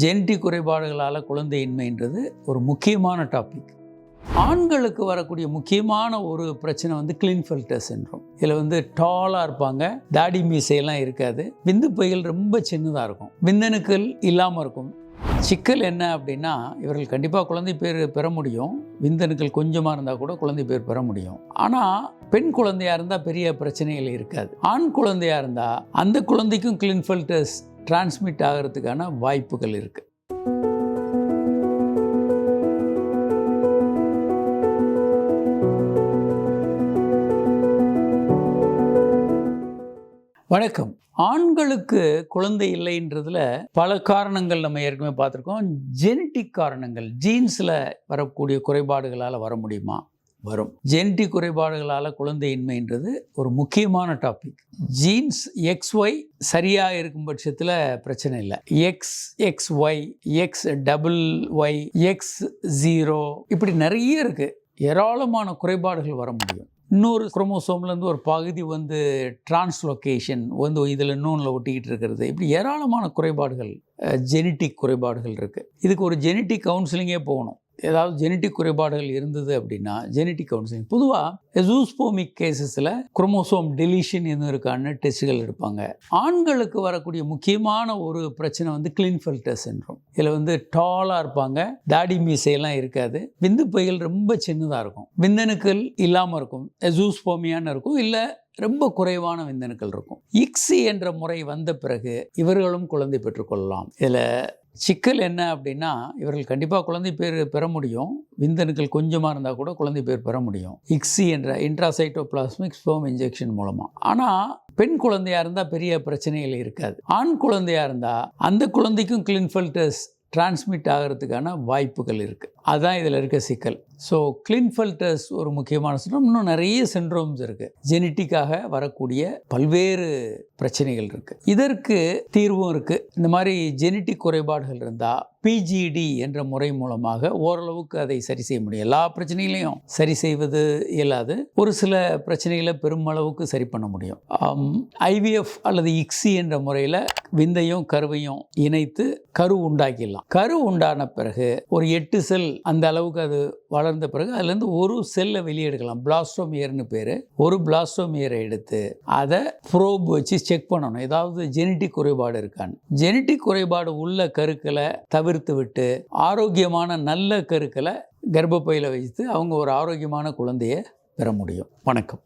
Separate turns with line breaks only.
Genetic குறைபாடுகளால் குழந்தையின்மைன்றது ஒரு முக்கியமான topic ஆண்களுக்கு வரக்கூடிய முக்கியமான ஒரு பிரச்சனை வந்து கிளின்ஃபெல்டர் சின்ரோம் இதில் வந்து டாலாக இருப்பாங்க தாடி மீசையெல்லாம் இருக்காது. விந்து பைகள் ரொம்ப சின்னதாக இருக்கும். விந்தணுக்கள் இல்லாமல் இருக்கும். சிக்கல் என்ன அப்படின்னா இவர்கள் கண்டிப்பாக குழந்தை பேர் பெற முடியும். விந்தணுக்கள் கொஞ்சமாக இருந்தால் கூட குழந்தை பேர் பெற முடியும். ஆனால் பெண் குழந்தையாக இருந்தால் பெரிய பிரச்சனைகள் இருக்காது. ஆண் குழந்தையாக இருந்தால் அந்த குழந்தைக்கும் கிளின்ஃபெல்டர்ஸ் டிரான்ஸ்மிட் ஆகிறதுக்கான வாய்ப்புகள் இருக்குது வணக்கம். ஆண்களுக்கு குழந்தை இல்லைன்றதுல பல காரணங்கள் நம்ம ஏற்கனவே பார்த்துருக்கோம். ஜெனட்டிக் காரணங்கள் ஜீன்ஸில் வரக்கூடிய குறைபாடுகளால் வர முடியுமா? வரும். ஜெனட்டிக் குறைபாடுகளால் குழந்தையின்மைன்றது ஒரு முக்கியமான டாபிக் ஜீன்ஸ் எக்ஸ் ஒய் சரியாக இருக்கும் பட்சத்தில் பிரச்சனை இல்லை. X X Y X double Y X zero இப்படி நிறைய இருக்குது ஏராளமான குறைபாடுகள் வர முடியும். இன்னொரு குரோமோசோம்லேருந்து ஒரு பகுதி வந்து டிரான்ஸ்லொகேஷன் வந்து இதில் இன்னொன்றில் ஒட்டிக்கிட்டு இருக்கிறது. இப்படி ஏராளமான குறைபாடுகள் ஜெனட்டிக் குறைபாடுகள் இருக்குது இதுக்கு ஒரு ஜெனட்டிக் கவுன்சிலிங்கே போகணும். ஏதாவது ஜெனட்டிக் குறைபாடுகள் இருந்தது அப்படின்னா ஜெனட்டிக் கவுன்சிலிங் பொதுவாக எசூஸ்போமிக் கேசஸில் குரோமோசோம் டெலிஷன் எதுவும் இருக்கான்னு டெஸ்ட்டுகள் எடுப்பாங்க. ஆண்களுக்கு வரக்கூடிய முக்கியமான ஒரு பிரச்சனை வந்து கிளின்ஃபெல்டர் சின்ரோம் இதில் வந்து டாலாக இருப்பாங்க. தாடி மீசையெல்லாம் இருக்காது. விந்து பைகள் ரொம்ப சின்னதாக இருக்கும். விந்தணுக்கள் இல்லாமல் இருக்கும். எசூஸ்போமியான்னு இருக்கும். இல்லை ரொம்ப குறைவான விந்தணுக்கள் இருக்கும். இக்ஸி என்ற முறை வந்த பிறகு இவர்களும் குழந்தை பெற்றுக்கொள்ளலாம் இதில் சிக்கல் என்ன அப்படின்னா இவர்கள் கண்டிப்பாக குழந்தை பேர் பெற முடியும். விந்தணுக்கள் கொஞ்சமாக இருந்தால் கூட குழந்தை பேர் பெற முடியும். இக்ஸி என்ற இன்ட்ராசைட்டோபிளாஸ்மிக் ஸ்போம் இன்ஜெக்ஷன் மூலமாக ஆனால் பெண் குழந்தையாக இருந்தால் பெரிய பிரச்சனைகள் இருக்காது. ஆண் குழந்தையாக இருந்தால் அந்த குழந்தைக்கும் கிளின்ஃபெல்டர்ஸ் டிரான்ஸ்மிட் ஆகிறதுக்கான வாய்ப்புகள் இருக்குது அதுதான் இதில் இருக்க சிக்கல். ஸோ கிளின்ஃபெல்டர்ஸ் ஒரு முக்கியமான சின்ரோம் இன்னும் நிறைய சின்ரோம்ஸ் இருக்குது ஜெனட்டிக்காக வரக்கூடிய பல்வேறு பிரச்சனைகள் இருக்குது இதற்கு தீர்வும் இருக்குது இந்த மாதிரி ஜெனட்டிக் குறைபாடுகள் இருந்தால் பிஜிடி என்ற முறை மூலமாக ஓரளவுக்கு அதை சரி செய்ய முடியும். எல்லா பிரச்சனைகளையும் சரி செய்வது இயலாது. ஒரு சில பிரச்சனைகளை பெருமளவுக்கு சரி பண்ண முடியும். ஐவிஎஃப் அல்லது இக்ஸி என்ற முறையில் விந்தையும் கருவையும் இணைத்து கரு உண்டாக்கிடலாம். கரு உண்டான பிறகு ஒரு எட்டு செல் அந்த அளவுக்கு அது வளர்ந்த பிறகு அதுலேருந்து ஒரு செல்லை வெளியெடுக்கலாம் பிளாஸ்டோமியர்னு பேர். ஒரு பிளாஸ்டோமியரை எடுத்து அதை ப்ரோப் வச்சு செக் பண்ணணும். ஏதாவது ஜெனட்டிக் குறைபாடு இருக்கான்னு. ஜெனட்டிக் குறைபாடு உள்ள கருக்களை தவிர்த்து விட்டு ஆரோக்கியமான நல்ல கருக்களை கர்ப்பப்பையில் வைத்து அவங்க ஒரு ஆரோக்கியமான குழந்தையை பெற முடியும். வணக்கம்.